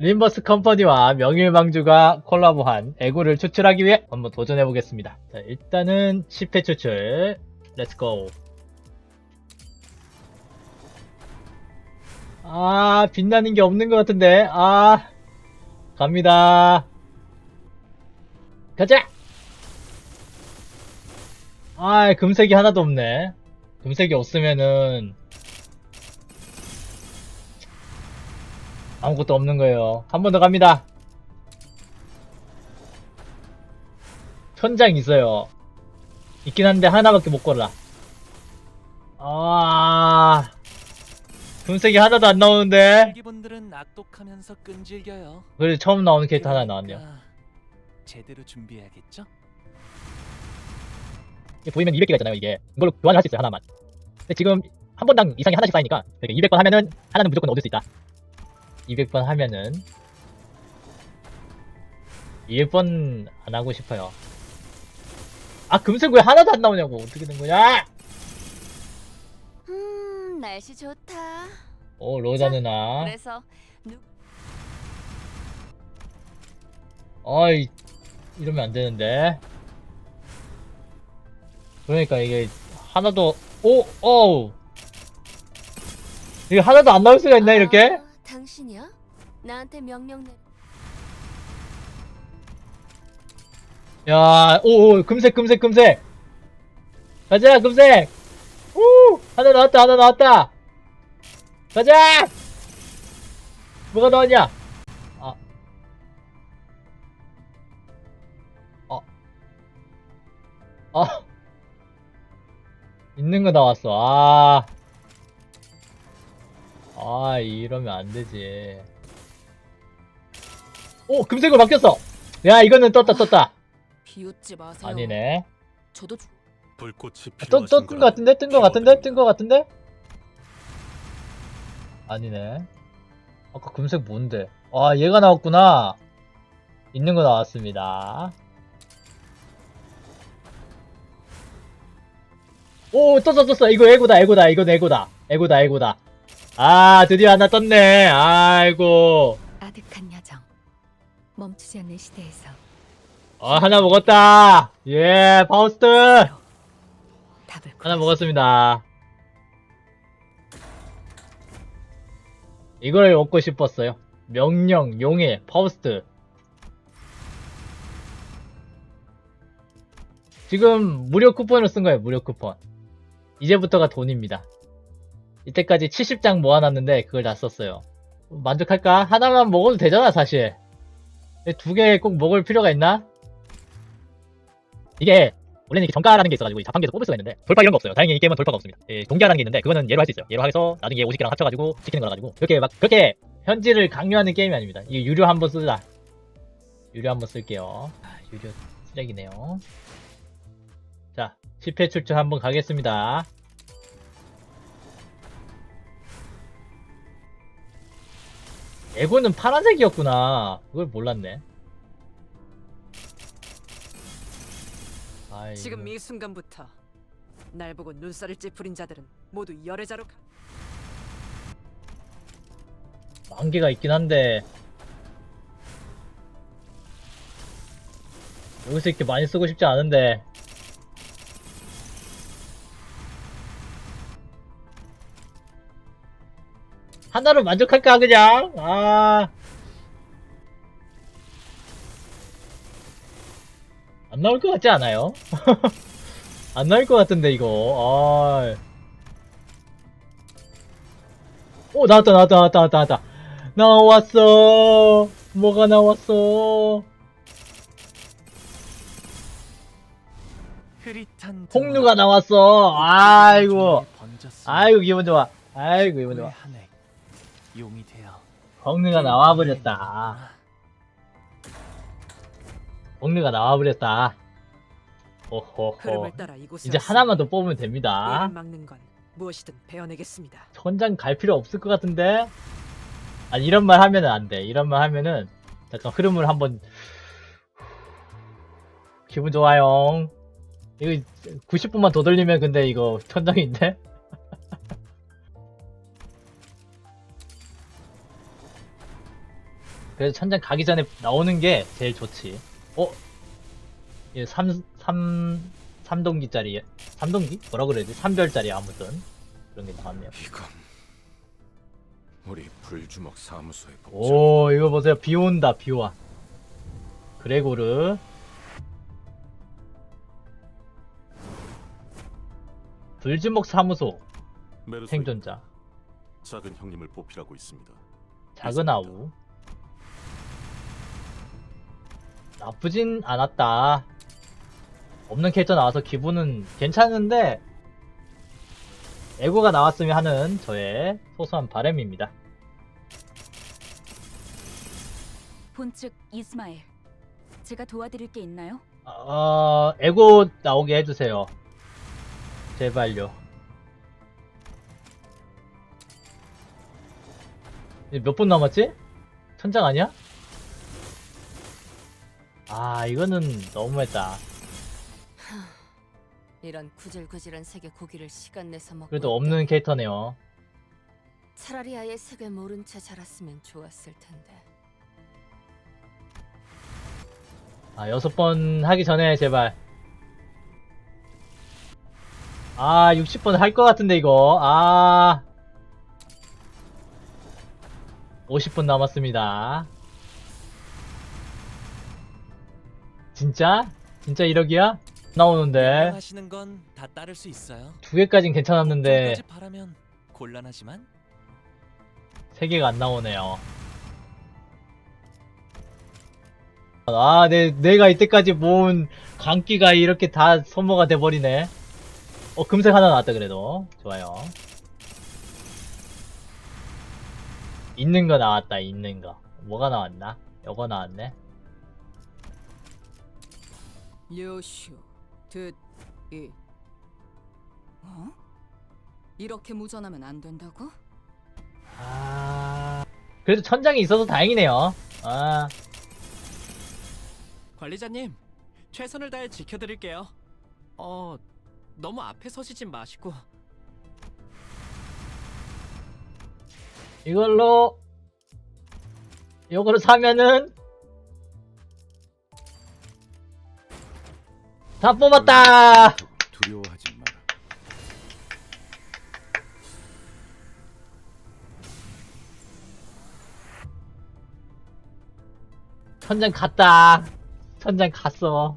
림버스 컴퍼니와 명일망주가 콜라보한 애고를 추출하기 위해 한번 도전해보겠습니다. 자, 일단은 10회 추출. 렛츠고. 아, 빛나는 게 없는 것 같은데. 아, 갑니다. 가자! 아, 금색이 하나도 없네. 금색이 없으면은, 아무것도 없는 거예요. 한 번 더 갑니다. 천장 있어요. 있긴 한데 하나밖에 못 걸라. 아, 금색이 하나도 안 나오는데. 기분들은 악독하면서 끈질겨요. 그래 처음 나오는 캐릭터 하나 나왔네요. 그러니까 제대로 준비해야겠죠? 이게 보이면 200개가 있잖아요, 이게. 이걸로 교환을 할 수 있어요, 하나만. 근데 지금 한 번당 이상이 하나씩 쌓이니까 이렇게 200번 하면은 하나는 무조건 얻을 수 있다. 200번 하면은 200번 안 하고 싶어요. 아, 금색 왜 하나도 안 나오냐고. 어떻게 된 거냐? 음, 날씨 좋다. 오, 로자 누나. 그래서 누... 어이, 이러면 안 되는데. 그러니까 이게 하나도, 오, 어우. 이게 하나도 안 나올 수가 있나, 이렇게? 아, 당신이야? 나한테 명령 내. 야, 오, 오, 금색, 금색, 금색. 가자, 금색. 오, 하나 나왔다, 하나 나왔다. 가자. 뭐가 나왔냐? 아, 어, 아, 있는 거 나왔어. 아, 아, 이러면 안 되지. 오, 금색으로 바뀌었어. 야, 이거는 떴다, 떴다. 비웃지 마세요. 아니네. 저도 주- 불꽃이 뜬, 필요하신 뜬거 같은데? 뜬 거 같은데? 뜬 거 같은데? 아니네. 아까 금색 뭔데? 아, 얘가 나왔구나. 있는 거 나왔습니다. 오, 떴어, 떴어. 이거 에고다, 에고다. 이건 에고다. 에고다, 에고다. 아, 드디어 하나 떴네. 아이고. 아득한 여정. 멈추지 않는 시대에서 아, 하나 먹었다. 예, 파우스트. 답을 하나 먹었습니다. 이걸 얻고 싶었어요. 명령, 용의, 파우스트. 지금 무료 쿠폰을 쓴 거예요, 무료 쿠폰. 이제부터가 돈입니다. 이때까지 70장 모아놨는데 그걸 다 썼어요. 만족할까? 하나만 먹어도 되잖아, 사실. 두 개 꼭 먹을 필요가 있나? 이게 원래는 이게 정가라는 게 있어가지고 이 자판기에서 뽑을 수가 있는데 돌파 이런 거 없어요. 다행히 이 게임은 돌파가 없습니다. 예, 동기화라는 게 있는데 그거는 예로 할 수 있어요. 예로 해서 나중에 50개랑 합쳐가지고 지키는 거라 가지고 그렇게 막 그렇게 현질을 강요하는 게임이 아닙니다. 이 유료 한번 쓰자. 유료 한번 쓸게요. 아, 유료 쓰레기네요. 자, 10회 출출 한번 가겠습니다. 에고는 파란색이었구나. 그걸 몰랐네. 아이고. 지금 이 순간부터 날 보고 눈살을 찌푸린 자들은 모두 열애자로 가. 만개가 있긴 한데 여기서 이렇게 많이 쓰고 싶지 않은데 하나로 만족할까 그냥? 아. 안 나올 것 같지 않아요? 안 나올 것 같은데 이거. 아. 오 나왔다 나왔다 나왔다 나왔다 나왔다. 나왔어. 뭐가 나왔어? 폭류가 나왔어. 아이고. 아이고 기분 좋아. 아이고 기분 좋아 용이 되어 폭류가 나와버렸다 폭류가 나와버렸다 오호호 흐름을 따라 이곳에 이제 하나만 더 뽑으면 됩니다 막는 건 무엇이든 베어내겠습니다. 천장 갈 필요 없을 것 같은데? 아니, 이런 말 하면은 안 돼. 이런 말 하면은, 잠깐 흐름을 한번, 기분 좋아요. 이거 90분만 더 돌리면 근데 이거 천장인데? 그래서 천장 가기 전에 나오는 게 제일 좋지. 어? 이 3, 3, 3동기짜리, 3동기? 뭐라 그래야 돼? 3별짜리 아무튼. 그런 게 나왔네요. 이건 우리 불주먹 사무소의 복장. 오, 이거 보세요. 비 온다, 비 와. 그레고르. 불주먹 사무소 메르소이, 생존자. 작은 형님을 보필하고 있습니다. 작은 아우. 나쁘진 않았다. 없는 캐릭터 나와서 기분은 괜찮은데, 에고가 나왔으면 하는 저의 소소한 바람입니다. 본측 이스마엘. 제가 도와드릴 게 있나요? 어, 에고 나오게 해주세요. 제발요. 몇 분 남았지? 천장 아니야? 아, 이거는 너무했다. 이런 구질구질한 색의 고기를 시간 내서 먹고 그래도. 없는 캐릭터네요. 차라리 아예 색을 모른 채 자랐으면 좋았을 텐데 아, 여섯 번 하기 전에 제발. 아, 60번 할 것 같은데, 이거. 아. 50분 남았습니다. 진짜? 진짜 1억이야? 나오는데. 하시는 건 다 따를 수 있어요. 두 개까진 괜찮았는데, 까지 바라면 곤란하지만 세 개가 안 나오네요. 아, 내, 내가 이때까지 모은 광기가 이렇게 다 소모가 돼버리네. 어, 금색 하나 나왔다, 그래도. 좋아요. 있는 거 나왔다, 있는 거. 뭐가 나왔나? 요거 나왔네. 료슈 듣이 어? 이렇게 무전하면 안 된다고? 아. 그래도 천장이 있어서 다행이네요. 아. 관리자님, 최선을 다해 지켜드릴게요. 어, 너무 앞에 서시진 마시고. 이걸로 요거를 사면은 다 뽑았다. 두려워하지 마라. 천장 갔다. 천장 갔어.